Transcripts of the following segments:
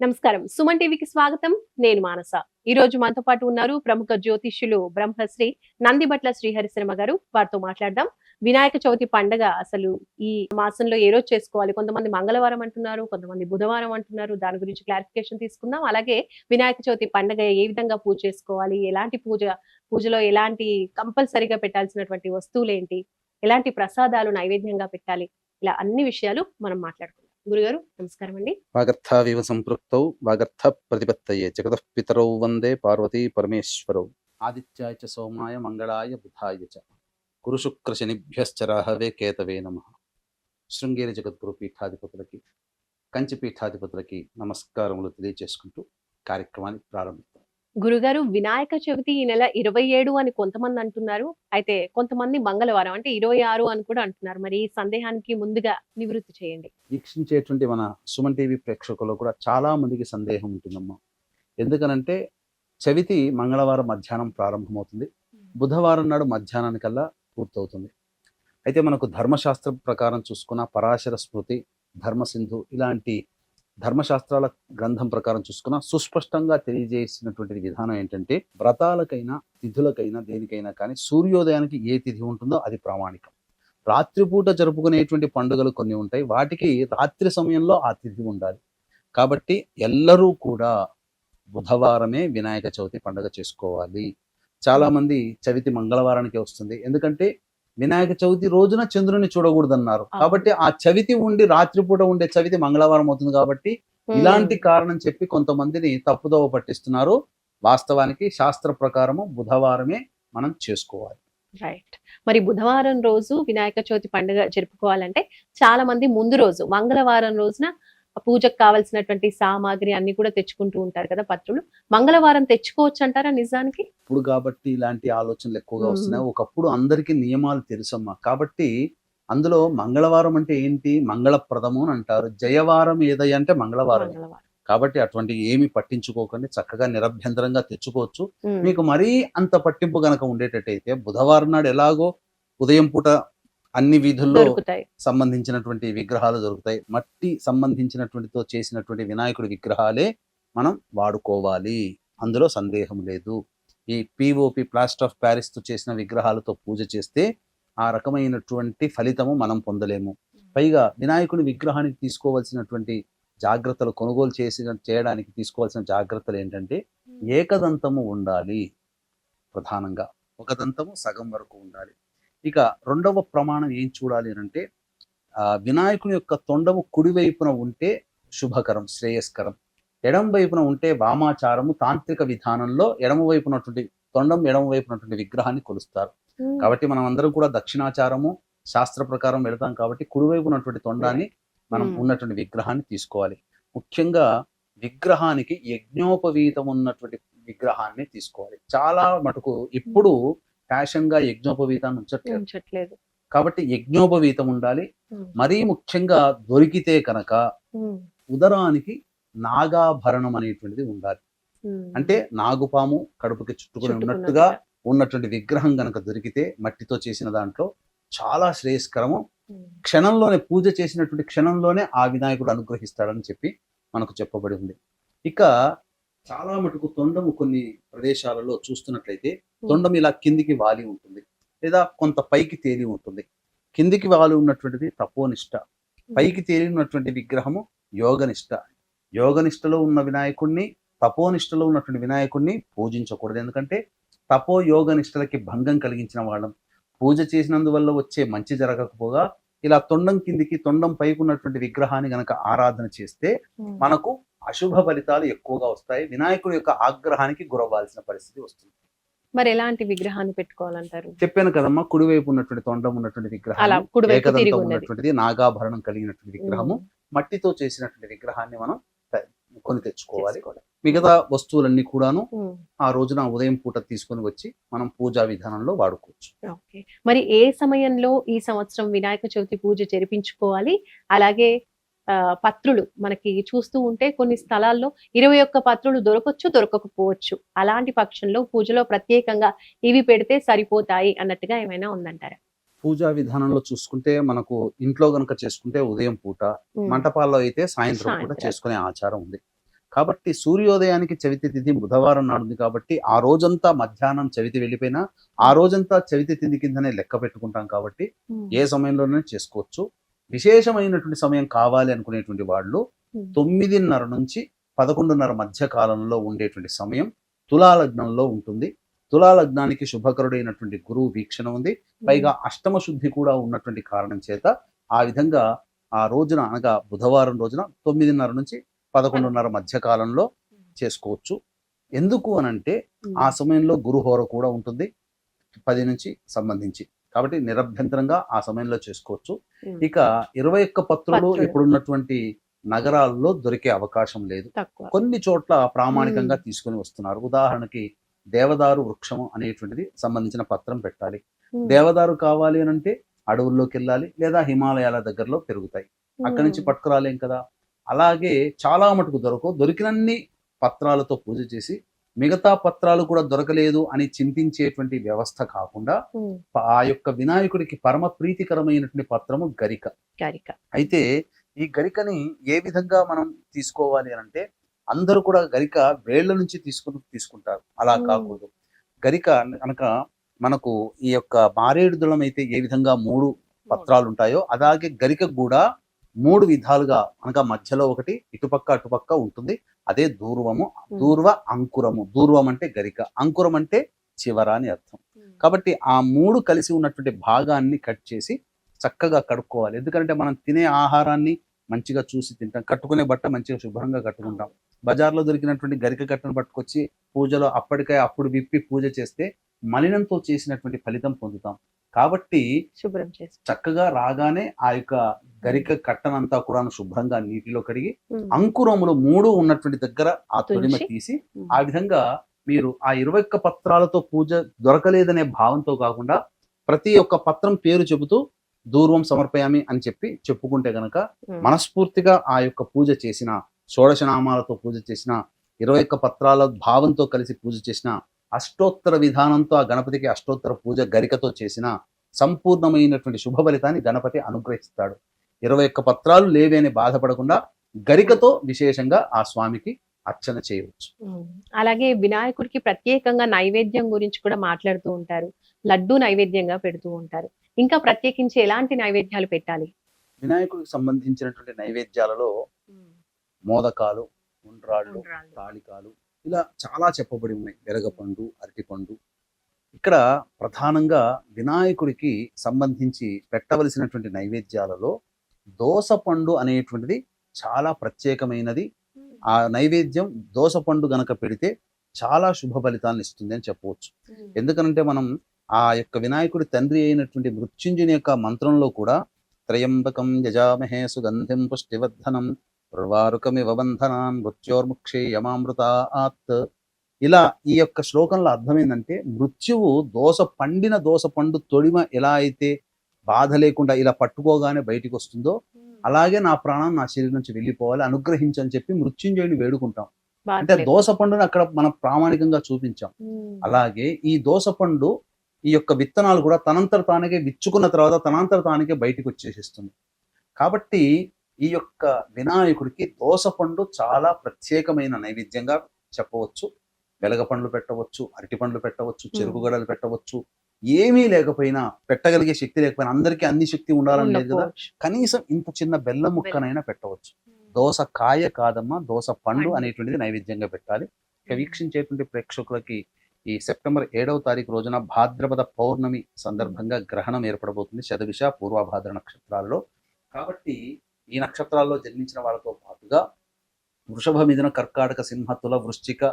నమస్కారం. సుమన్ టీవీకి స్వాగతం. నేను మానస. ఈ రోజు మనతో పాటు ఉన్నారు ప్రముఖ జ్యోతిష్యులు బ్రహ్మశ్రీ నందిబట్ల శ్రీహరిశర్మ గారు. వారితో మాట్లాడదాం. వినాయక చవితి పండగ అసలు ఈ మాసంలో ఏ రోజు చేసుకోవాలి? కొంతమంది మంగళవారం అంటున్నారు కొంతమంది బుధవారం అంటున్నారు. దాని గురించి క్లారిఫికేషన్ తీసుకుందాం. అలాగే వినాయక చవితి పండగ ఏ విధంగా పూజ చేసుకోవాలి? ఎలాంటి పూజ పూజలో ఎలాంటి కంపల్సరీగా పెట్టాల్సినటువంటి వస్తువులు ఏంటి? ఎలాంటి ప్రసాదాలు నైవేద్యంగా పెట్టాలి? ఇలా అన్ని విషయాలు మనం మాట్లాడుకుందాం. గురుగారు నమస్కారం అండి వాగర్థావివ సంపృక్తౌ వాగర్థ ప్రతిపత్తయే. జగత పితరౌ వందే పార్వతీ పరమేశ్వరౌ. ఆదిత్యాయ చ సోమాయ మంగళాయ బుధాయ చ. గురు శుక్ర శనిభ్యశ్చ రాహవే కేతవే నమ. శృంగేరి జగద్గురు పీఠాధిపతులకి కంచి పీఠాధిపతులకి నమస్కారములు తెలియజేసుకుంటూ కార్యక్రమాన్ని ప్రారంభిస్తాం గురుగారు వినాయక చవితి ఈ నెల ఇరవై ఏడు అని కొంతమంది అంటున్నారు. అయితే కొంతమంది మంగళవారం అంటే ఇరవై ఆరు అని కూడా అంటున్నారు. మరి ఈ సందేహానికి ముందుగా నివృత్తి చేయండి. వీక్షించేటువంటి మన సుమన్ టీవీ ప్రేక్షకులు కూడా చాలా మందికి సందేహం ఉంటుందమ్మా. ఎందుకనంటే చవితి మంగళవారం మధ్యాహ్నం ప్రారంభమవుతుంది. బుధవారం నాడు మధ్యాహ్నానికల్లా పూర్తవుతుంది. అయితే మనకు ధర్మశాస్త్రం ప్రకారం చూసుకున్న పరాశర స్మృతి ధర్మసింధు ఇలాంటి ధర్మశాస్త్రాల గ్రంథం ప్రకారం చూసుకున్న సుస్పష్టంగా తెలియజేసినటువంటి విధానం ఏంటంటే వ్రతాలకైనా తిథులకైనా దేనికైనా కానీ సూర్యోదయానికి ఏ తిథి ఉంటుందో అది ప్రామాణికం. రాత్రిపూట జరుపుకునేటువంటి పండుగలు కొన్ని ఉంటాయి. వాటికి రాత్రి సమయంలో ఆ తిథి ఉండాలి. కాబట్టి ఎల్లరూ కూడా బుధవారమే వినాయక చవితి పండుగ చేసుకోవాలి. చాలామంది చవితి మంగళవారానికి వస్తుంది. ఎందుకంటే వినాయక చవితి రోజున చంద్రుని చూడకూడదన్నారు. కాబట్టి ఆ చవితి ఉండి రాత్రిపూట ఉండే చవితి మంగళవారం అవుతుంది కాబట్టి ఇలాంటి కారణం చెప్పి కొంతమందిని తప్పుదోవ పట్టిస్తున్నారు. వాస్తవానికి శాస్త్ర ప్రకారము బుధవారమే మనం చేసుకోవాలి. రైట్ మరి బుధవారం రోజు వినాయక చవితి పండుగ జరుపుకోవాలంటే చాలా మంది ముందు రోజు మంగళవారం రోజున పూజకు కావాల్సినటువంటి సామాగ్రి అన్ని కూడా తెచ్చుకుంటూ ఉంటారు కదా పత్రులు. మంగళవారం తెచ్చుకోవచ్చు అంటారా నిజానికి? ఇప్పుడు కాబట్టి ఇలాంటి ఆలోచనలు ఎక్కువగా. వస్తున్నాయి. ఒకప్పుడు అందరికీ నియమాలు తెలుసమ్మా. కాబట్టి అందులో మంగళవారం అంటే ఏంటి? మంగళప్రదము అని అంటారు. జయవారం ఏదయ్య అంటే మంగళవారం. కాబట్టి అటువంటి ఏమి పట్టించుకోకండి. చక్కగా నిరభ్యంతరంగా తెచ్చుకోవచ్చు. మీకు మరీ అంత పట్టింపు గనక ఉండేటట్టయితే బుధవారం నాడు ఎలాగో ఉదయం పూట అన్ని వీధుల్లో సంబంధించినటువంటి విగ్రహాలు దొరుకుతాయి. మట్టి సంబంధించినటువంటితో చేసినటువంటి వినాయకుడి విగ్రహాలే మనం వాడుకోవాలి. అందులో సందేహం లేదు. ఈ పిఓపి ప్లాస్టర్ ఆఫ్ ప్యారిస్తో చేసిన విగ్రహాలతో పూజ చేస్తే ఆ రకమైనటువంటి ఫలితము మనం పొందలేము. పైగా వినాయకుడి విగ్రహానికి తీసుకోవాల్సినటువంటి జాగ్రత్తలు కొనుగోలు చేసిన చేయడానికి తీసుకోవాల్సిన జాగ్రత్తలు ఏంటంటే ఏకదంతము ఉండాలి ప్రధానంగా. ఒక దంతము సగం వరకు ఉండాలి. ఇక రెండవ ప్రమాణం ఏం చూడాలి అని అంటే ఆ వినాయకుని యొక్క తొండము కుడివైపున ఉంటే శుభకరం శ్రేయస్కరం. ఎడమ వైపున ఉంటే వామాచారము తాంత్రిక విధానంలో ఎడమ వైపు ఉన్నటువంటి తొండం ఎడమ వైపు ఉన్నటువంటి విగ్రహాన్ని కొలుస్తారు. కాబట్టి మనం అందరం కూడా దక్షిణాచారము శాస్త్ర ప్రకారం వెళతాం కాబట్టి కుడివైపు ఉన్నటువంటి తొండాన్ని మనం. ఉన్నటువంటి విగ్రహాన్ని తీసుకోవాలి. ముఖ్యంగా విగ్రహానికి యజ్ఞోపవీతం ఉన్నటువంటి విగ్రహాన్ని తీసుకోవాలి. చాలా మటుకు ఇప్పుడు ఫ్యాషన్గా యజ్ఞోపవీతాన్ని ఉంచట్లేదు. ఉంచట్లేదు. కాబట్టి యజ్ఞోపవీతం ఉండాలి. మరీ ముఖ్యంగా దొరికితే కనుక ఉదరానికి నాగాభరణం అనేటువంటిది ఉండాలి. అంటే నాగుపాము కడుపుకి చుట్టుకుని. ఉన్నట్టుగా ఉన్నటువంటి విగ్రహం గనక దొరికితే మట్టితో చేసిన దాంట్లో చాలా శ్రేయస్కరము. క్షణంలోనే పూజ చేసినటువంటి క్షణంలోనే ఆ వినాయకుడు అనుగ్రహిస్తాడని చెప్పి మనకు చెప్పబడి ఉంది. ఇక చాలా మటుకు తొండము కొన్ని ప్రదేశాలలో చూస్తున్నట్లయితే తొండం ఇలా కిందికి వాలి ఉంటుంది లేదా కొంత పైకి తేలి ఉంటుంది. కిందికి వాలి ఉన్నటువంటిది తపోనిష్ట పైకి తేలి ఉన్నటువంటి విగ్రహము యోగనిష్ట. యోగనిష్టలో ఉన్న వినాయకుడిని తపోనిష్టలో ఉన్నటువంటి వినాయకుడిని పూజించకూడదు. ఎందుకంటే తపో యోగ నిష్టలకి భంగం కలిగించిన వాళ్ళం. పూజ చేసినందువల్ల వచ్చే మంచి జరగకపోగా ఇలా తొండం కిందికి తొండం పైకి ఉన్నటువంటి విగ్రహాన్ని గనక ఆరాధన చేస్తే. మనకు అశుభ ఫలితాలు ఎక్కువగా వస్తాయి. వినాయకుడి యొక్క ఆగ్రహానికి గురవ్వాల్సిన పరిస్థితి వస్తుంది. మరి ఎలాంటి విగ్రహాన్ని పెట్టుకోవాలంటారు? చెప్పాను కదమ్మా కుడివైపు ఉన్నటువంటి తొండం ఉన్నటువంటి విగ్రహం ఏకదంతం ఉన్నటువంటిది నాగాభరణం కలిగినటువంటి విగ్రహము మట్టితో చేసినటువంటి విగ్రహాన్ని మనం కొని తెచ్చుకోవాలి. మిగతా వస్తువులన్నీ కూడాను ఆ రోజున ఉదయం పూట తీసుకొని వచ్చి మనం పూజా విధానంలో వాడుకోవచ్చు. మరి ఏ సమయంలో ఈ సంవత్సరం వినాయక చవితి పూజ జరిపించుకోవాలి? అలాగే పత్రులు మనకి చూస్తూ ఉంటే కొన్ని స్థలాల్లో ఇరవై ఒక్క పత్రులు దొరకచ్చు దొరకకపోవచ్చు. అలాంటి పక్షంలో పూజలో ప్రత్యేకంగా ఇవి పెడితే సరిపోతాయి అన్నట్టుగా ఏమైనా ఉందంటారా? పూజా విధానంలో చూసుకుంటే మనకు ఇంట్లో గనుక చేసుకుంటే ఉదయం పూట మంటపాల్లో అయితే సాయంత్రం పూట సాయంత్రం. చేసుకునే ఆచారం ఉంది. కాబట్టి సూర్యోదయానికి చవితి తిథి బుధవారం నాడుంది కాబట్టి ఆ రోజంతా మధ్యాహ్నం చవితి వెళ్ళిపోయినా ఆ రోజంతా చవితి తిథి కిందనే లెక్క పెట్టుకుంటాం కాబట్టి ఏ సమయంలోనే చేసుకోవచ్చు. విశేషమైనటువంటి సమయం కావాలి అనుకునేటువంటి వాళ్ళు. తొమ్మిదిన్నర నుంచి పదకొండున్నర మధ్య కాలంలో ఉండేటువంటి సమయం తులాలగ్నంలో ఉంటుంది. తులాలగ్నానికి శుభకరుడైనటువంటి గురువు వీక్షణ ఉంది. పైగా అష్టమ శుద్ధి కూడా ఉన్నటువంటి కారణం చేత ఆ విధంగా ఆ రోజున అనగా బుధవారం రోజున తొమ్మిదిన్నర నుంచి పదకొండున్నర మధ్య కాలంలో చేసుకోవచ్చు. ఎందుకు అనంటే ఆ సమయంలో గురుహోర కూడా ఉంటుంది. పది నుంచి సంబంధించి కాబట్టి నిరభ్యంతరంగా ఆ సమయంలో చేసుకోవచ్చు. ఇక ఇరవై ఒక్క పత్రులు. ఇప్పుడున్నటువంటి నగరాల్లో దొరికే అవకాశం లేదు. కొన్ని చోట్ల ప్రామాణికంగా తీసుకొని వస్తున్నారు. ఉదాహరణకి దేవదారు వృక్షము అనేటువంటిది సంబంధించిన పత్రం పెట్టాలి. దేవదారు కావాలి అని అంటే అడవుల్లోకి వెళ్ళాలి లేదా హిమాలయాల దగ్గరలో పెరుగుతాయి. అక్కడి నుంచి. పట్టుకురాలేం కదా? అలాగే చాలా మటుకు దొరకవు. దొరికినన్ని పత్రాలతో పూజ చేసి మిగతా పత్రాలు కూడా దొరకలేదు అని చింతించేటువంటి వ్యవస్థ కాకుండా ఆ యొక్క వినాయకుడికి పరమ ప్రీతికరమైనటువంటి పత్రము గరిక. కారిక అయితే ఈ గరికని ఏ విధంగా మనం తీసుకోవాలి అని అంటే అందరూ కూడా గరిక వేళ్ళ నుంచి తీసుకుని తీసుకుంటారు. అలా. కాకూడదు. గరిక కనుక మనకు ఈ యొక్క మారేడు దళం అయితే ఏ విధంగా మూడు పత్రాలు ఉంటాయో అలాగే గరిక కూడా మూడు విధాలుగా అనగా మధ్యలో ఒకటి ఇటుపక్క అటుపక్క ఉంటుంది. అదే దూర్వము దూర్వ అంకురము. దూర్వం అంటే గరిక అంకురం అంటే చివర అని అర్థం. కాబట్టి ఆ మూడు కలిసి ఉన్నటువంటి భాగాన్ని కట్ చేసి చక్కగా కడుక్కోవాలి. ఎందుకంటే మనం తినే ఆహారాన్ని మంచిగా చూసి తింటాం. కట్టుకునే బట్ట మంచిగా శుభ్రంగా కట్టుకుంటాం. బజార్లో దొరికినటువంటి గరిక కట్టను పట్టుకొచ్చి పూజలో అప్పటికే అప్పుడు విప్పి పూజ చేస్తే మలినంతో చేసినటువంటి ఫలితం పొందుతాం. కాబట్టి శుభ్రం చేసి చక్కగా రాగానే ఆ యొక్క గరిక కట్టనంతా కూడా శుభ్రంగా నీటిలో కడిగి. అంకురములు మూడు ఉన్నటువంటి దగ్గర ఆ తొలిమ. తీసి. ఆ విధంగా మీరు ఆ ఇరవై ఒక్క పత్రాలతో పూజ దొరకలేదనే భావంతో కాకుండా ప్రతి ఒక్క పత్రం పేరు చెబుతూ దూర్వం సమర్పయామి అని చెప్పి చెప్పుకుంటే గనక. మనస్ఫూర్తిగా ఆ యొక్క పూజ చేసిన షోడశ నామాలతో పూజ చేసిన ఇరవై ఒక్క పత్రాల భావంతో కలిసి పూజ చేసిన అష్టోత్తర విధానంతో ఆ గణపతికి అష్టోత్తర పూజ గరికతో చేసిన సంపూర్ణమైనటువంటి శుభ ఫలితాన్ని గణపతి అనుగ్రహిస్తాడు. ఇరవై ఒక్క పత్రాలు లేవే అని బాధపడకుండా గరికతో విశేషంగా ఆ స్వామికి అర్చన చేయవచ్చు. అలాగే వినాయకుడికి ప్రత్యేకంగా నైవేద్యం గురించి కూడా మాట్లాడుతూ ఉంటారు. లడ్డు నైవేద్యంగా పెడుతూ ఉంటారు. ఇంకా ప్రత్యేకించి ఎలాంటి నైవేద్యాలు పెట్టాలి? వినాయకుడికి సంబంధించినటువంటి నైవేద్యాలలో మోదకాలు ఉండ్రాళ్ళు. తాళికాలు ఇలా చాలా చెప్పబడి ఉన్నాయి. వెలగపండు అరటిపండు ఇక్కడ ప్రధానంగా వినాయకుడికి సంబంధించి పెట్టవలసినటువంటి నైవేద్యాలలో దోసపండు అనేటువంటిది చాలా ప్రత్యేకమైనది. ఆ నైవేద్యం దోసపండు గనక పెడితే చాలా శుభ ఫలితాలను ఇస్తుంది అని చెప్పవచ్చు ఎందుకనంటే మనం ఆ యొక్క వినాయకుడి తండ్రి అయినటువంటి మృత్యుంజయుని యొక్క మంత్రంలో కూడా త్రయంబకం యజామహే సుగంధిం పుష్టివర్ధనం ఉర్వారుకమివ బంధనాన్ మృత్యోర్ముక్షే యమామృతాత్ ఇలా ఈ యొక్క శ్లోకంలో అర్థం ఏంటంటే మృత్యువు దోస పండిన దోస పండు తొడిమ ఎలా అయితే బాధ లేకుండా ఇలా పట్టుకోగానే బయటికి వస్తుందో అలాగే నా ప్రాణం నా శరీరం నుంచి వెళ్ళిపోవాలి అనుగ్రహించని చెప్పి మృత్యుంజయుని వేడుకుంటాం. అంటే దోస పండుని అక్కడ మనం ప్రామాణికంగా చూపించాం. అలాగే ఈ దోస పండు ఈ యొక్క విత్తనాలు కూడా తనంతర తానికే విచ్చుకున్న తర్వాత తనంతర తానికే బయటికి వచ్చేసిస్తుంది. కాబట్టి ఈ యొక్క వినాయకుడికి దోస పండు చాలా ప్రత్యేకమైన నైవేద్యంగా చెప్పవచ్చు. వెలగ పండ్లు పెట్టవచ్చు అరటి పండ్లు పెట్టవచ్చు చెరుకు గడలు పెట్టవచ్చు. ఏమీ లేకపోయినా పెట్టగలిగే శక్తి లేకపోయినా అందరికీ అన్ని శక్తి ఉండాలని లేదు కదా. కనీసం ఇంత చిన్న బెల్లం ముక్కనైనా పెట్టవచ్చు. దోస కాయ కాదమ్మా దోస పండు. అనేటువంటిది నైవేద్యంగా పెట్టాలి. ఇక వీక్షించేటువంటి ప్రేక్షకులకి ఈ సెప్టెంబర్ ఏడవ తారీఖు రోజున భాద్రపద పౌర్ణమి సందర్భంగా గ్రహణం ఏర్పడబోతుంది శతభిష పూర్వభాద్ర నక్షత్రాల్లో. కాబట్టి ఈ నక్షత్రాల్లో జన్మించిన వాళ్ళతో పాటుగా వృషభ మిథున కర్కాటక సింహ తుల వృశ్చిక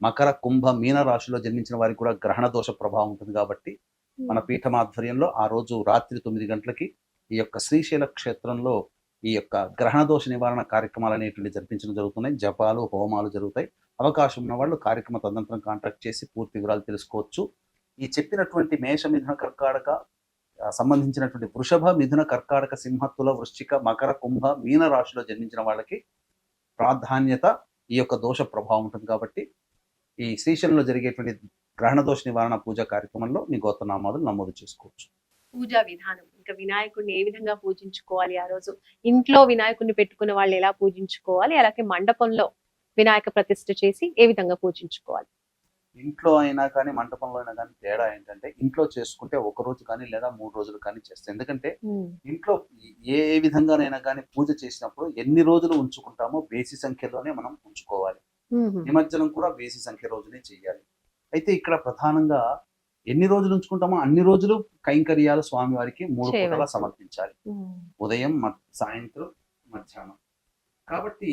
మకర కుంభ మీన రాశిలో జన్మించిన వారికి కూడా గ్రహణ దోష ప్రభావం ఉంటుంది కాబట్టి మన పీఠం ఆధ్వర్యంలో ఆ రోజు రాత్రి తొమ్మిది గంటలకి ఈ యొక్క శ్రీశైల క్షేత్రంలో ఈ యొక్క గ్రహణ దోష నివారణ కార్యక్రమాలు అనేటువంటి జరిపించడం జరుగుతున్నాయి. జపాలు హోమాలు జరుగుతాయి. అవకాశం ఉన్న వాళ్ళు కార్యక్రమ తదనంతరం కాంటాక్ట్ చేసి పూర్తి వివరాలు తెలుసుకోవచ్చు. ఈ చెప్పినటువంటి మేష మిథున కర్కాటక సంబంధించినటువంటి వృషభ మిథున కర్కాటక సింహత్తుల వృశ్చిక మకర కుంభ మీన రాశిలో జన్మించిన వాళ్ళకి ప్రాధాన్యత ఈ యొక్క దోష ప్రభావం ఉంటుంది కాబట్టి ఈ శ్రీశైలంలో జరిగేటువంటి గ్రహణ దోష నివారణ పూజ కార్యక్రమంలో మీ గోత్రనామాలు నమోదు చేసుకోవచ్చు. పూజా విధానం ఇంకా వినాయకుడిని ఏ విధంగా పూజించుకోవాలి ఆ రోజు? ఇంట్లో వినాయకుడిని పెట్టుకున్న వాళ్ళు ఎలా పూజించుకోవాలి? అలాగే మండపంలో వినాయక ప్రతిష్ఠ చేసి ఏ విధంగా పూజించుకోవాలి? ఇంట్లో అయినా కానీ మంటపంలో అయినా కానీ తేడా ఏంటంటే ఇంట్లో చేసుకుంటే ఒక రోజు కానీ లేదా మూడు రోజులు కానీ చేస్తాం ఎందుకంటే ఇంట్లో ఏ ఏ విధంగానైనా కానీ పూజ చేసినప్పుడు ఎన్ని రోజులు ఉంచుకుంటామో బేసి సంఖ్యలోనే మనం ఉంచుకోవాలి. నిమజ్జనం కూడా బేసి సంఖ్య రోజునే చేయాలి. అయితే ఇక్కడ ప్రధానంగా ఎన్ని రోజులు ఉంచుకుంటామో అన్ని రోజులు కైంకర్యాలు స్వామివారికి మూడు పూటలా. సమర్పించాలి. ఉదయం సాయంత్రం మధ్యాహ్నం. కాబట్టి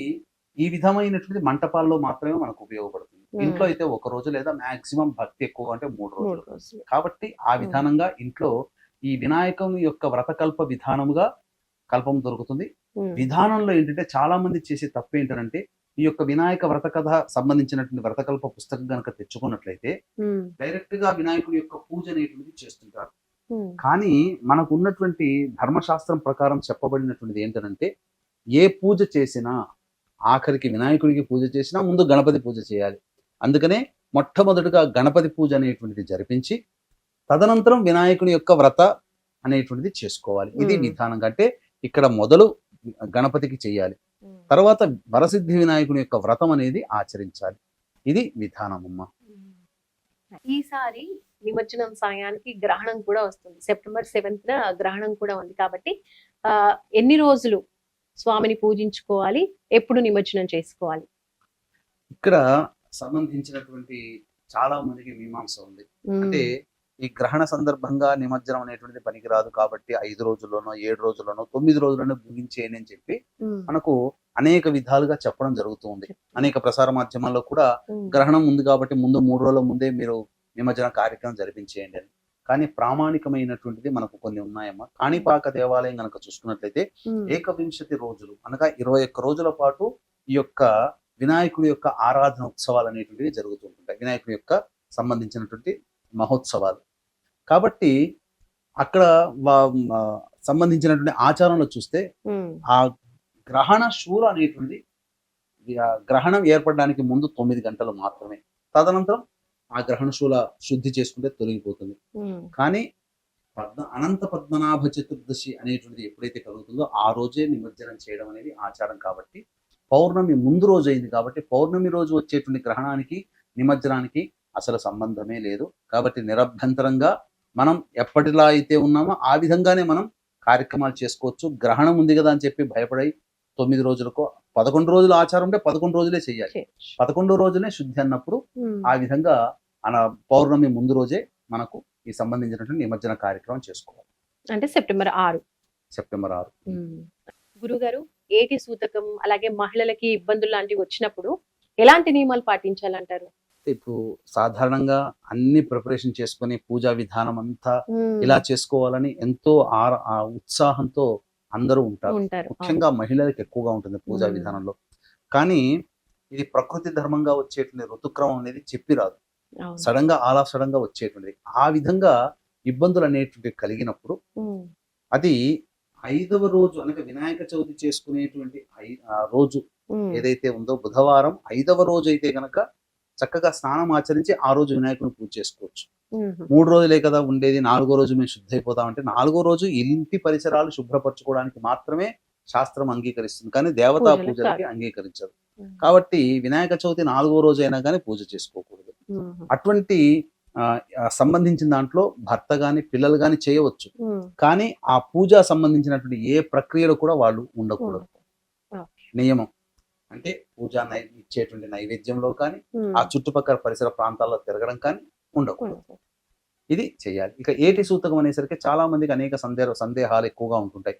ఈ విధమైనటువంటి మంటపాల్లో మాత్రమే మనకు ఉపయోగపడుతుంది. ఇంట్లో అయితే ఒక రోజు లేదా మాక్సిమం భక్తి ఎక్కువ అంటే మూడు రోజులు. కాబట్టి ఆ విధానంగా ఇంట్లో ఈ వినాయకుని యొక్క వ్రతకల్ప విధానముగా కల్పం దొరుకుతుంది. విధానంలో ఏంటంటే చాలా మంది చేసే తప్పు ఏంటంటే ఈ యొక్క వినాయక వ్రత కథ సంబంధించినటువంటి వ్రతకల్ప పుస్తకం కనుక తెచ్చుకున్నట్లయితే. డైరెక్ట్గా వినాయకుడి యొక్క పూజ అనేటువంటిది చేస్తుంటారు. కానీ మనకు ఉన్నటువంటి ధర్మశాస్త్రం ప్రకారం చెప్పబడినటువంటిది ఏంటంటే ఏ పూజ చేసినా ఆఖరికి వినాయకుడికి పూజ చేసినా ముందు గణపతి పూజ చేయాలి. అందుకనే మొట్టమొదటిగా గణపతి పూజ అనేటువంటిది జరిపించి తదనంతరం వినాయకుని యొక్క వ్రత అనేటువంటిది చేసుకోవాలి. ఇది. విధానం అంటే ఇక్కడ మొదలు గణపతికి చేయాలి. తర్వాత వరసిద్ధి వినాయకుని యొక్క వ్రతం అనేది ఆచరించాలి. ఇది విధానం అమ్మ ఈసారి నిమజ్జనం సమయానికి గ్రహణం కూడా వస్తుంది. సెప్టెంబర్ సెవెంత్ గ్రహణం కూడా ఉంది కాబట్టి ఆ ఎన్ని రోజులు స్వామిని పూజించుకోవాలి? ఎప్పుడు నిమజ్జనం చేసుకోవాలి? ఇక్కడ సంబంధించినటువంటి చాలా మందికి మీమాంస ఉంది. అంటే ఈ గ్రహణ సందర్భంగా నిమజ్జనం అనేటువంటిది పనికిరాదు కాబట్టి ఐదు రోజుల్లోనో ఏడు రోజుల్లోనో తొమ్మిది రోజుల్లోనో ముగించేయని అని చెప్పి. మనకు అనేక విధాలుగా చెప్పడం జరుగుతుంది అనేక ప్రసార మాధ్యమాల్లో కూడా. గ్రహణం ఉంది కాబట్టి ముందు మూడు రోజుల ముందే మీరు నిమజ్జన కార్యక్రమం జరిపించేయండి అని కానీ ప్రామాణికమైనటువంటిది మనకు కొన్ని ఉన్నాయమ్మా కాణిపాక దేవాలయం కనుక చూసుకున్నట్లయితే. ఏకవింశతి రోజులు అనగా ఇరవై ఒక్క రోజుల పాటు ఈ యొక్క వినాయకుడి యొక్క ఆరాధన ఉత్సవాలు అనేటువంటివి జరుగుతుంటాయి వినాయకుడి యొక్క సంబంధించినటువంటి మహోత్సవాలు కాబట్టి అక్కడ సంబంధించినటువంటి ఆచారంలో చూస్తే. ఆ గ్రహణ శూల అనేటువంటిది ఆ గ్రహణం ఏర్పడడానికి ముందు తొమ్మిది గంటలు మాత్రమే తదనంతరం ఆ గ్రహణ శూల శుద్ధి చేసుకుంటే తొలగిపోతుంది. కానీ పద్మ అనంత పద్మనాభ చతుర్దశి అనేటువంటిది ఎప్పుడైతే కలుగుతుందో ఆ రోజే నిమజ్జనం చేయడం అనేది ఆచారం కాబట్టి పౌర్ణమి ముందు రోజు అయింది కాబట్టి పౌర్ణమి రోజు వచ్చేటువంటి గ్రహణానికి నిమజ్జనానికి అసలు సంబంధమే లేదు. కాబట్టి నిరభ్యంతరంగా మనం ఎప్పటిలా అయితే ఉన్నామో ఆ విధంగానే మనం కార్యక్రమాలు చేసుకోవచ్చు. గ్రహణం ఉంది కదా అని చెప్పి భయపడి తొమ్మిది రోజులకు పదకొండు రోజుల ఆచారం ఉంటే పదకొండు రోజులే చేయాలి. పదకొండో రోజునే శుద్ధి అన్నప్పుడు. ఆ విధంగా మన పౌర్ణమి ముందు రోజే మనకు ఈ సంబంధించినటువంటి నిమజ్జన కార్యక్రమం చేసుకోవాలి. అంటే సెప్టెంబర్ ఆరు. సెప్టెంబర్ ఆరు. గురుగారు ఏటి సూతకం అలాగే మహిళలకి ఇబ్బందులు లాంటివి వచ్చినప్పుడు ఎలాంటి నియమాలు పాటించాలంటారు ఇప్పుడు సాధారణంగా అన్ని ప్రిపరేషన్ చేసుకొని పూజా విధానం అంతా. ఇలా చేసుకోవాలని ఎంతో ఆ ఉత్సాహంతో అందరూ ఉంటారు ముఖ్యంగా మహిళలకు ఎక్కువగా ఉంటుంది పూజా. విధానంలో కానీ ఇది ప్రకృతి ధర్మంగా వచ్చేటువంటి ఋతుక్రమం అనేది చెప్పి రాదు. సడన్గా ఆలా సడన్గా వచ్చేటువంటిది ఆ విధంగా ఇబ్బందులు అనేటువంటివి కలిగినప్పుడు. అది ఐదవ రోజు అనగా వినాయక చవితి చేసుకునేటువంటి రోజు. ఏదైతే ఉందో బుధవారం ఐదవ రోజు అయితే గనక చక్కగా స్నానం ఆచరించి ఆ రోజు వినాయకుని పూజ చేసుకోవచ్చు. మూడు రోజులే కదా ఉండేది నాలుగో రోజు మేము శుద్ధ అయిపోతామంటే నాలుగో రోజు ఇంటి పరిసరాలు శుభ్రపరచుకోవడానికి మాత్రమే శాస్త్రం అంగీకరిస్తుంది కానీ దేవతా పూజలకు. అంగీకరించదు. కాబట్టి వినాయక చవితి నాలుగో రోజు అయినా కానీ పూజ చేసుకోకూడదు. అటువంటి సంబంధించిన దాంట్లో భర్త గాని పిల్లలు గాని చేయవచ్చు. కానీ ఆ పూజ సంబంధించినటువంటి ఏ ప్రక్రియలో కూడా వాళ్ళు ఉండకూడదు. నియమం అంటే పూజ ఇచ్చేటువంటి నైవేద్యంలో కానీ. ఆ చుట్టుపక్కల పరిసర ప్రాంతాల్లో తిరగడం కానీ ఉండకూడదు. ఇది చేయాలి ఇక ఏటి సూతకం అనేసరికి చాలా మందికి అనేక సందేహ సందేహాలు ఎక్కువగా ఉంటుంటాయి.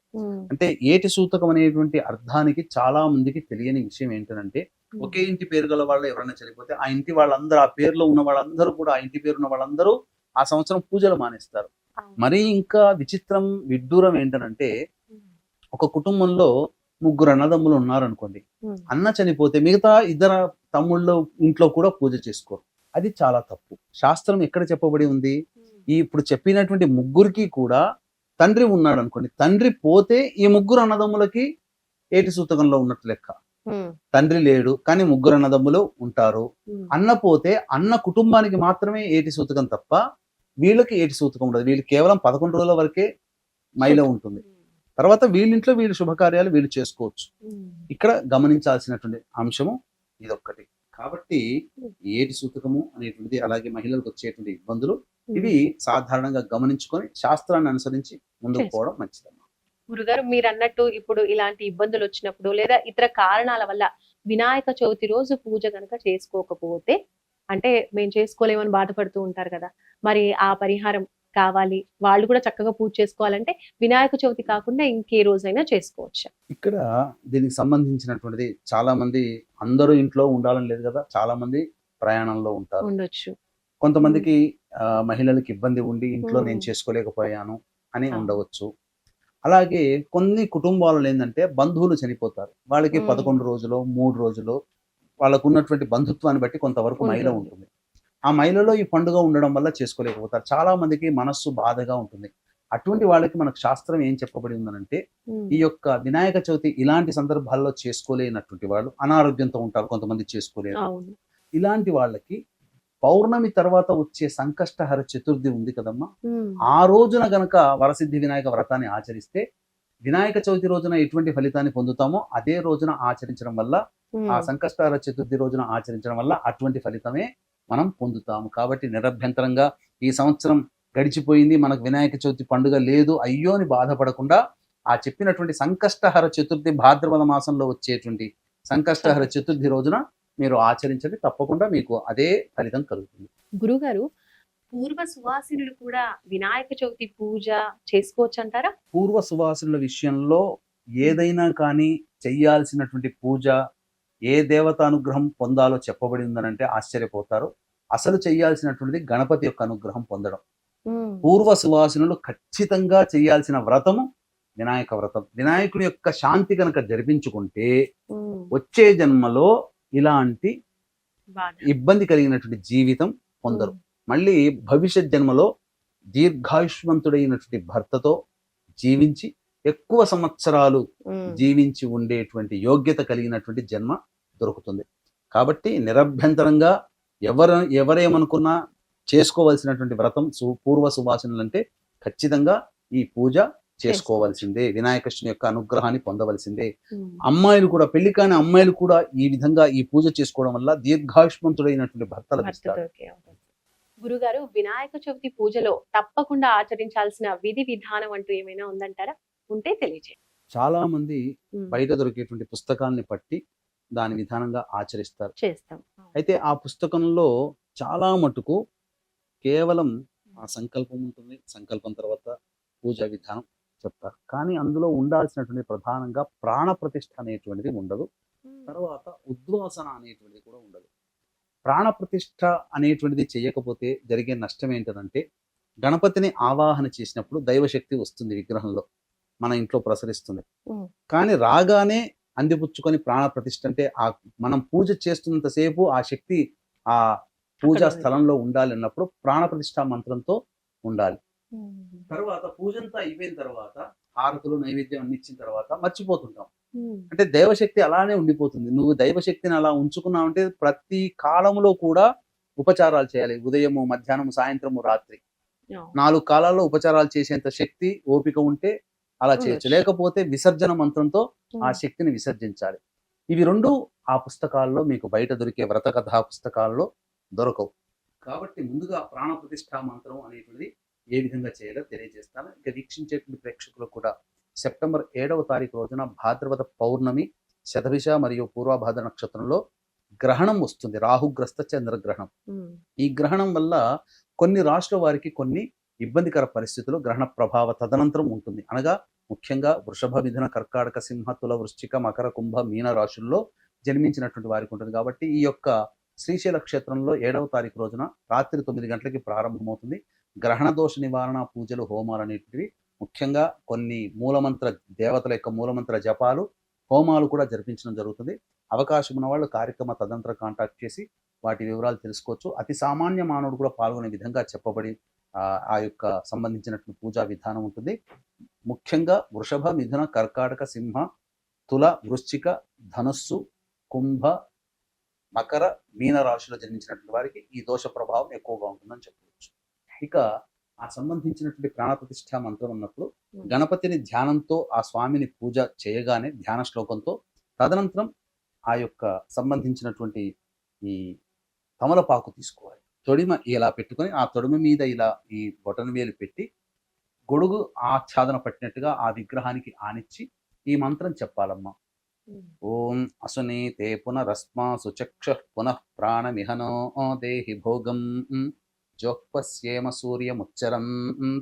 అంటే ఏటి సూతకం అనేటువంటి అర్థానికి చాలా మందికి తెలియని విషయం ఏంటంటే ఒకే ఇంటి పేరు గల వాళ్ళు ఎవరైనా చనిపోతే ఆ ఇంటి వాళ్ళందరూ ఆ పేరులో ఉన్న వాళ్ళందరూ కూడా ఆ ఇంటి పేరు ఉన్న వాళ్ళందరూ ఆ సంవత్సరం పూజలు మానేస్తారు. మరి ఇంకా విచిత్రం విడ్డూరం ఏంటనంటే ఉమ్. ఒక కుటుంబంలో ముగ్గురు అన్నదమ్ములు ఉన్నారనుకోండి. అన్న చనిపోతే మిగతా ఇద్దరు తమ్ముళ్ళు ఇంట్లో కూడా పూజ చేసుకోరు అది చాలా తప్పు. శాస్త్రం ఎక్కడ చెప్పబడి ఉంది? ఈ ఇప్పుడు చెప్పినటువంటి ముగ్గురికి కూడా తండ్రి ఉన్నాడు అనుకోండి తండ్రి పోతే ఈ ముగ్గురు అన్నదమ్ములకి ఏటి సూతకంలో ఉన్నట్టు లెక్క. తండ్రి లేడు కానీ ముగ్గురు అన్నదమ్ములు ఉంటారు. అన్న పోతే అన్న కుటుంబానికి మాత్రమే ఏటి సూతకం తప్ప వీళ్ళకి ఏటి సూతకం ఉండదు. వీళ్ళు కేవలం పదకొండు రోజుల వరకే మైలో ఉంటుంది. తర్వాత వీళ్ళింట్లో వీళ్ళు శుభకార్యాలు వీళ్ళు చేసుకోవచ్చు. ఇక్కడ గమనించాల్సినటువంటి అంశము ఇదొక్కటి. కాబట్టి ఏటి సూతకము అనేటువంటిది అలాగే మహిళలకు వచ్చేటువంటి ఇబ్బందులు. ఇవి సాధారణంగా గమనించుకొని శాస్త్రాన్ని అనుసరించి ముందుకు. పోవడం మంచిదమ్మా. గురుగారు మీరు అన్నట్టు ఇప్పుడు ఇలాంటి ఇబ్బందులు వచ్చినప్పుడు లేదా ఇతర కారణాల వల్ల వినాయక చవితి రోజు పూజ కనుక చేసుకోకపోతే అంటే మేము చేసుకోలేమని బాధపడుతూ ఉంటారు కదా మరి ఆ పరిహారం కావాలి వాళ్ళు కూడా చక్కగా పూజ చేసుకోవాలంటే వినాయక చవితి కాకుండా ఇంకే రోజైనా చేసుకోవచ్చు ఇక్కడ దీనికి సంబంధించినటువంటిది చాలా మంది అందరూ ఇంట్లో ఉండాలని లేదు కదా చాలా మంది ప్రయాణంలో ఉంటారు ఉండొచ్చు కొంతమందికి మహిళలకు ఇబ్బంది ఉండి ఇంట్లో నేను. చేసుకోలేకపోయాను అని. ఉండవచ్చు అలాగే కొన్ని కుటుంబాలలో ఏంటంటే బంధువులు చనిపోతారు వాళ్ళకి. పదకొండు రోజులు మూడు రోజులు వాళ్ళకు ఉన్నటువంటి బంధుత్వాన్ని బట్టి కొంతవరకు మహిళ ఉంటుంది. ఆ మహిళలో ఈ పండుగ ఉండడం వల్ల చేసుకోలేకపోతారు చాలా మందికి మనస్సు బాధగా ఉంటుంది అటువంటి వాళ్ళకి మనకు శాస్త్రం ఏం చెప్పబడి ఉందనంటే. ఈ యొక్క వినాయక చవితి ఇలాంటి సందర్భాల్లో చేసుకోలేనటువంటి వాళ్ళు అనారోగ్యంతో ఉంటారు కొంతమంది చేసుకోలేరు ఇలాంటి వాళ్ళకి పౌర్ణమి తర్వాత వచ్చే సంకష్టహర చతుర్థి ఉంది కదమ్మా. ఆ రోజున గనక వరసిద్ధి వినాయక వ్రతాన్ని ఆచరిస్తే వినాయక చవితి రోజున ఎటువంటి ఫలితాన్ని పొందుతామో అదే రోజున ఆచరించడం వల్ల. ఆ సంకష్టహర చతుర్థి రోజున ఆచరించడం వల్ల అటువంటి ఫలితమే మనం పొందుతాము. కాబట్టి నిరభ్యంతరంగా ఈ సంవత్సరం గడిచిపోయింది. మనకు వినాయక చవితి పండుగ లేదు. అయ్యో అని బాధపడకుండా ఆ చెప్పినటువంటి సంకష్టహర చతుర్థి భాద్రపద మాసంలో వచ్చేటువంటి సంకష్టహర చతుర్థి రోజున మీరు ఆచరించండి. తప్పకుండా మీకు అదే ఫలితం కలుగుతుంది. గురుగారు పూర్వ సువాసినులు కూడా వినాయక చవితి పూజ చేసుకోవచ్చు అంటారా? పూర్వ సువాసుల విషయంలో ఏదైనా కానీ చెయ్యాల్సినటువంటి పూజ ఏ దేవత అనుగ్రహం పొందాలో చెప్పబడి ఉందనంటే ఆశ్చర్యపోతారు. అసలు చెయ్యాల్సినటువంటిది గణపతి యొక్క అనుగ్రహం పొందడం. పూర్వ సువాసినులు ఖచ్చితంగా చేయాల్సిన వ్రతము వినాయక వ్రతం. వినాయకుడి యొక్క శాంతి కనుక జరిపించుకుంటే. వచ్చే జన్మలో ఇలాంటి. ఇబ్బంది కలిగినటువంటి జీవితం పొందరు. మళ్ళీ భవిష్యత్ జన్మలో దీర్ఘాయుష్మంతుడైనటువంటి భర్తతో జీవించి ఎక్కువ సంవత్సరాలు. జీవించి ఉండేటువంటి యోగ్యత కలిగినటువంటి జన్మ దొరుకుతుంది కాబట్టి నిరభ్యంతరంగా ఎవరు ఎవరేమనుకున్నా చేసుకోవాల్సినటువంటి వ్రతం సు పూర్వ సువాసనలు అంటే ఖచ్చితంగా ఈ పూజ చేసుకోవాల్సిందే వినాయకృష్ణుని యొక్క అనుగ్రహాన్ని పొందవలసిందే. అమ్మాయిలు కూడా పెళ్ళి కాని అమ్మాయిలు కూడా ఈ విధంగా ఈ పూజ చేసుకోవడం వల్ల దీర్ఘాయుష్మంతుడైనటువంటి భర్త. గురుగారు వినాయక చవితి పూజలో తప్పకుండా ఆచరించాల్సిన విధి విధానం అంటూ ఏమైనా ఉందంటారా ఉంటే తెలియజేయండి. చాలా మంది. బయట దొరికేటువంటి పుస్తకాల్ని పట్టి దాని విధానంగా ఆచరిస్తారు. చేస్తాం. అయితే ఆ పుస్తకంలో చాలా మటుకు కేవలం ఆ సంకల్పం ఉంటుంది. సంకల్పం తర్వాత పూజా విధానం చెప్తారు. కానీ అందులో ఉండాల్సినటువంటి ప్రధానంగా ప్రాణ ప్రతిష్ఠ అనేటువంటిది ఉండదు. తర్వాత ఉద్వాసన అనేటువంటిది కూడా ఉండదు. ప్రాణ ప్రతిష్ఠ అనేటువంటిది చేయకపోతే జరిగే నష్టం ఏంటంటే గణపతిని ఆవాహన చేసినప్పుడు దైవశక్తి వస్తుంది విగ్రహంలో. మన ఇంట్లో ప్రసరిస్తుంది. కానీ రాగానే అందిపుచ్చుకొని ప్రాణ ప్రతిష్ఠ అంటే ఆ మనం పూజ చేస్తున్నంతసేపు ఆ శక్తి ఆ పూజా. స్థలంలో ఉండాలి అన్నప్పుడు ప్రాణ ప్రతిష్ఠ మంత్రంతో ఉండాలి. తర్వాత పూజంతా అయిపోయిన తర్వాత హారతులు నైవేద్యం అన్ని ఇచ్చిన తర్వాత మర్చిపోతుంటాం. అంటే దైవశక్తి అలానే ఉండిపోతుంది నువ్వు దైవశక్తిని అలా ఉంచుకున్నావు అంటే ప్రతి కాలములో కూడా ఉపచారాలు చేయాలి ఉదయము మధ్యాహ్నము సాయంత్రము రాత్రి. నాలుగు కాలాల్లో ఉపచారాలు చేసేంత శక్తి ఓపిక ఉంటే అలా చేయొచ్చు. లేకపోతే విసర్జన మంత్రంతో ఆ. శక్తిని విసర్జించాలి ఇవి రెండు ఆ పుస్తకాల్లో మీకు బయట దొరికే వ్రత కథా పుస్తకాల్లో దొరకవు కాబట్టి ముందుగా ప్రాణ ప్రతిష్ఠ మంత్రం అనేటువంటిది ఏ విధంగా చేయాలో తెలియజేస్తాను ఇక వీక్షించేటువంటి ప్రేక్షకులకు కూడా సెప్టెంబర్ ఏడవ తారీఖు రోజున భాద్రపద పౌర్ణమి శతభిష మరియు పూర్వభాద్ర నక్షత్రంలో గ్రహణం వస్తుంది రాహుగ్రస్త చంద్రగ్రహణం. ఈ గ్రహణం వల్ల కొన్ని రాష్ట్రాల వారికి కొన్ని ఇబ్బందికర పరిస్థితులు గ్రహణ ప్రభావ తదనంతరం ఉంటుంది. అనగా ముఖ్యంగా వృషభ మిథున కర్కాటక సింహ తుల వృశ్చిక మకర కుంభ మీన రాశుల్లో జన్మించినటువంటి వారికి ఉంటుంది. కాబట్టి ఈ యొక్క శ్రీశైల క్షేత్రంలో ఏడవ తారీఖు రోజున రాత్రి తొమ్మిది గంటలకి ప్రారంభమవుతుంది. గ్రహణ దోష నివారణ పూజలు హోమాలు అనేటివి ముఖ్యంగా కొన్ని మూలమంత్ర దేవతల యొక్క మూలమంత్ర జపాలు హోమాలు కూడా జరిపించడం జరుగుతుంది. అవకాశం ఉన్న వాళ్ళు కార్యక్రమ తదంతర కాంటాక్ట్ చేసి వాటి వివరాలు తెలుసుకోవచ్చు. అతి సామాన్య మానవుడు కూడా పాల్గొనే విధంగా చెప్పబడి ఆ, యొక్క సంబంధించినటువంటి పూజా విధానం ఉంటుంది. ముఖ్యంగా వృషభ మిథున కర్కాటక సింహ తుల వృశ్చిక ధనుస్సు కుంభ మకర మీన రాశిలో జన్మించినటువంటి వారికి ఈ దోష ప్రభావం ఎక్కువగా ఉంటుందని చెప్పవచ్చు. ఇక ఆ సంబంధించినటువంటి ప్రాణ ప్రతిష్ఠ మంత్రం ఉన్నప్పుడు గణపతిని ధ్యానంతో ఆ స్వామిని పూజ చేయగానే ధ్యాన శ్లోకంతో తదనంతరం ఆ యొక్క సంబంధించినటువంటి ఈ తమలపాకు తీసుకోవాలి. తొడిమ ఇలా పెట్టుకొని ఆ తొడిమ మీద ఇలా ఈ బొటన వేలు పెట్టి గొడుగు ఆచ్ఛాదన పట్టినట్టుగా ఆ విగ్రహానికి ఆనిచ్చి ఈ మంత్రం చెప్పాలమ్మా. ఓం అసునీ తే పునరస్మా సుచక్ష పునః ప్రాణమిహనో దేహి భోగం. జోక్పశ్యేమ సూర్యముచ్చరం.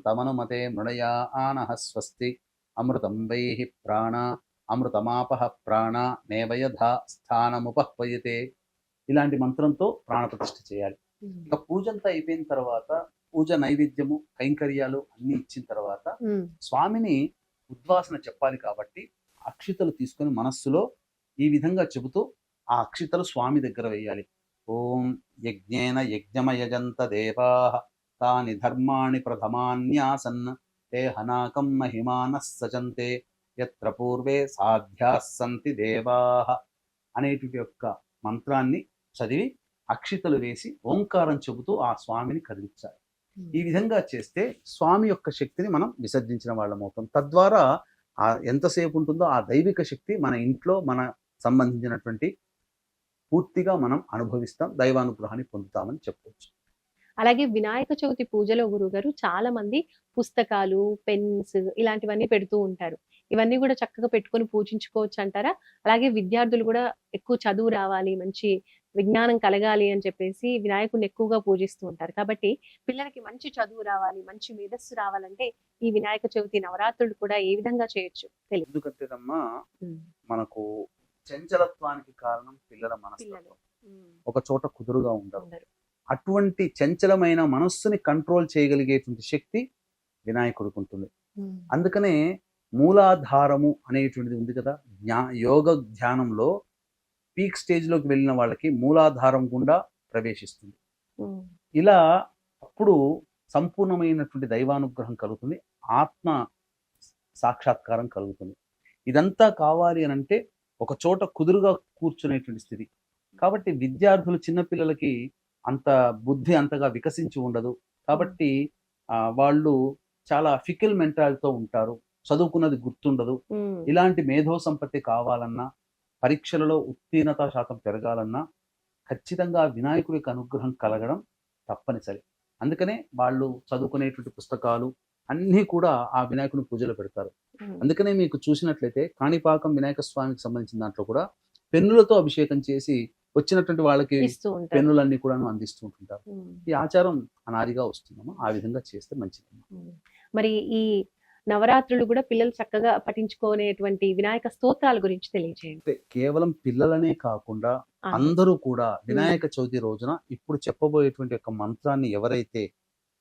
తమనుమతే మృణయా ఆనః స్వస్తి. అమృతం వైః ప్రాణ అమృతమాపహ ప్రాణ నేవయధా స్థానముపహ్వయతే ఇలాంటి మంత్రంతో ప్రాణప్రతిష్ఠ చేయాలి. ఇక పూజ అంతా అయిపోయిన తర్వాత పూజ నైవేద్యము కైంకర్యాలు అన్ని ఇచ్చిన తర్వాత స్వామిని ఉద్వాసన చెప్పాలి కాబట్టి అక్షితలు తీసుకొని మనస్సులో ఈ విధంగా చెబుతూ ఆ అక్షితలు స్వామి దగ్గర వేయాలి. ఓం యజ్ఞేన యజ్ఞమయజంత దేవా తాని ధర్మాణి ప్రథమాన్యాసన్ తే హనాకం మహిమాన సజంతే యత్ర పూర్వే సాధ్యాः సంతి దేవా అనేటువంటి యొక్క మంత్రాన్ని చదివి అక్షితలు వేసి ఓంకారం చెబుతూ ఆ స్వామిని కదిలించాలి. ఈ విధంగా చేస్తే స్వామి యొక్క శక్తిని మనం విసర్జించిన వాళ్ళం అవుతాం. తద్వారా ఆ ఎంతసేపు ఉంటుందో ఆ దైవిక శక్తి మన ఇంట్లో మన సంబంధించినటువంటి పూర్తిగా మనం అనుభవిస్తాం దైవానుగ్రహాన్ని పొందుతామని చెప్పవచ్చు అలాగే వినాయక చవితి పూజలో గురుగారు చాలా మంది పుస్తకాలు పెన్స్ ఇలాంటివన్నీ పెడుతూ ఉంటారు. ఇవన్నీ కూడా చక్కగా పెట్టుకొని పూజించుకోవచ్చు అంటారా? అలాగే విద్యార్థులు కూడా ఎక్కువ చదువు రావాలి మంచి విజ్ఞానం కలగాలి అని చెప్పేసి వినాయకుడిని ఎక్కువగా పూజిస్తూ ఉంటారు. కాబట్టి పిల్లలకి మంచి చదువు రావాలి మంచి మేధస్సు రావాలంటే ఈ వినాయక చవితి నవరాత్రులు కూడా ఏ విధంగా చేయొచ్చు తెలియదు ఎందుకంటేనమ్మా మనకు చంచలత్వానికి కారణం పిల్లల మనసు ఒక చోట కుదురుగా ఉండరు. అటువంటి చంచలమైన మనస్సుని కంట్రోల్ చేయగలిగేటువంటి శక్తి వినాయకుడికి ఉంటుంది. అందుకనే మూలాధారము అనేటువంటిది ఉంది కదా జ్ఞా యోగ ధ్యానంలో పీక్ స్టేజ్లోకి వెళ్ళిన వాళ్ళకి మూలాధారం గుండా ప్రవేశిస్తుంది. ఇలా అప్పుడు సంపూర్ణమైనటువంటి దైవానుగ్రహం కలుగుతుంది. ఆత్మ సాక్షాత్కారం కలుగుతుంది. ఇదంతా కావాలి అని అంటే ఒక చోట కుదురుగా కూర్చునేటువంటి స్థితి. కాబట్టి విద్యార్థులు చిన్నపిల్లలకి అంత బుద్ధి అంతగా వికసించి ఉండదు. కాబట్టి వాళ్ళు చాలా ఫికిల్ మెంటాలిటీతో ఉంటారు. చదువుకున్నది గుర్తుండదు. ఇలాంటి మేధో సంపత్తి కావాలన్నా పరీక్షలలో ఉత్తీర్ణత శాతం పెరగాలన్నా ఖచ్చితంగా వినాయకుడి యొక్క అనుగ్రహం కలగడం తప్పనిసరి. అందుకనే వాళ్ళు చదువుకునేటువంటి పుస్తకాలు అన్నీ కూడా ఆ వినాయకుని పూజలో పెడతారు. అందుకనే మీకు చూసినట్లయితే కాణిపాకం వినాయక స్వామికి సంబంధించిన దాంట్లో కూడా పెన్నులతో అభిషేకం చేసి వచ్చినటువంటి వాళ్ళకి పెన్నులన్నీ కూడా అందిస్తూ ఉంటుంటారు. ఈ ఆచారం అనాదిగా వస్తుందమ్మా. ఆ విధంగా చేస్తే ఉమ్. మరి ఈ నవరాత్రులు కూడా పిల్లలు చక్కగా పఠించుకునేటువంటి వినాయక స్తోత్రాల గురించి తెలియజేయండి కేవలం పిల్లలనే కాకుండా అందరూ కూడా వినాయక చవితి రోజున ఇప్పుడు చెప్పబోయేటువంటి యొక్క మంత్రాన్ని ఎవరైతే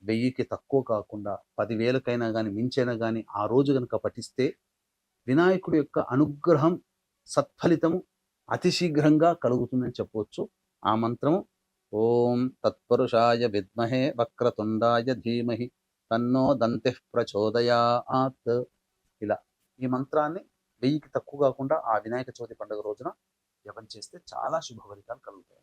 వెయ్యికి తక్కువ కాకుండా పదివేలకైనా కానీ మించైనా కానీ ఆ రోజు కనుక పఠిస్తే వినాయకుడి యొక్క అనుగ్రహం సత్ఫలితము అతి శీఘ్రంగా కలుగుతుందని చెప్పవచ్చు. ఆ మంత్రము ఓం తత్పురుషాయ విద్మహే వక్రతుండాయ ధీమహి తన్నో దంతి ప్రచోదయాత్ ఇలా ఈ మంత్రాన్ని వెయ్యికి తక్కువ కాకుండా ఆ వినాయక చవితి పండుగ రోజున జపం చేస్తే చాలా శుభ ఫలితాలు కలుగుతాయి